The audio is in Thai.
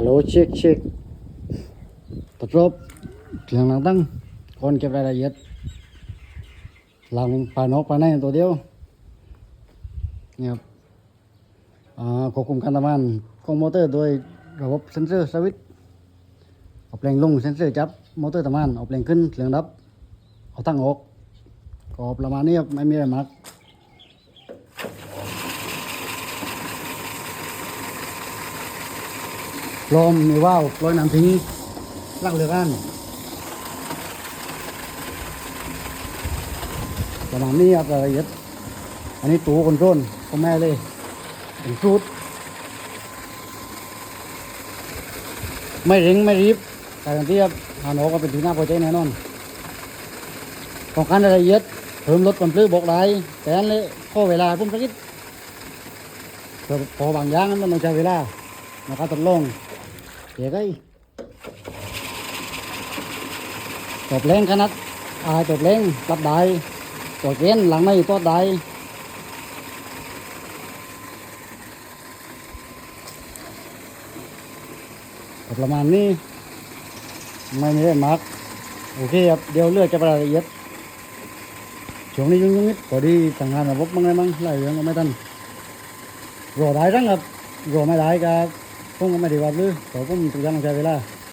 ฮัลโหลเช็คเช็คตรบเครื่องหนังตั้งก่อนเก็บรายละเอียด หลังภานอกภายในตัวเดียวเนี่ยครับควบคุมการทำงานของมอเตอร์โดยระบบเซนเซอร์สวิตช์เอาแปลงลงเซนเซอร์จับมอเตอร์ทำงานเอาแปลงขึ้นเครื่องดับ เอาตั้งออกก็ประมาณนี้ครับไม่มีอะไรมาก ลมมีว่าวลอยน้ำทิ้งลักเรือกันประมาณนี้ครับรายละเอียดอันนี้ตูคนโซนพ่อแม่เลยเป็นสูตรไม่เร่งไม่รีบการที่ครับหาโนก็เป็นที่น่าพอใจแน่นอนของการรายละเอียดเพิ่มลดความปลื้บอกได้แต่อันเลยข้อเวลาพุ่มสักนิดพอบางอย่างมันต้องใช้เวลาในการทดลง ดี๋ยวก็ตบแรงขนาดอายตบแรงรับได้ตัวเกณฑ์หลังไม่ตัวได้ประมาณนี้ ไม่มีอะไรมากโอเคครับเดี๋ยวเลือกจะรายละเอียดช่วงนี้ยุ่งๆนิดพอดีทางงานระบบมั้งอะไรมั้งหลายเรื่องก็ไม่ทันรอได้ทั้งครับรอไม่ได้ก็ ผมก็ไม่ได้ว่าหรือแต่ผมทุกอย่างต้องใช้เวลา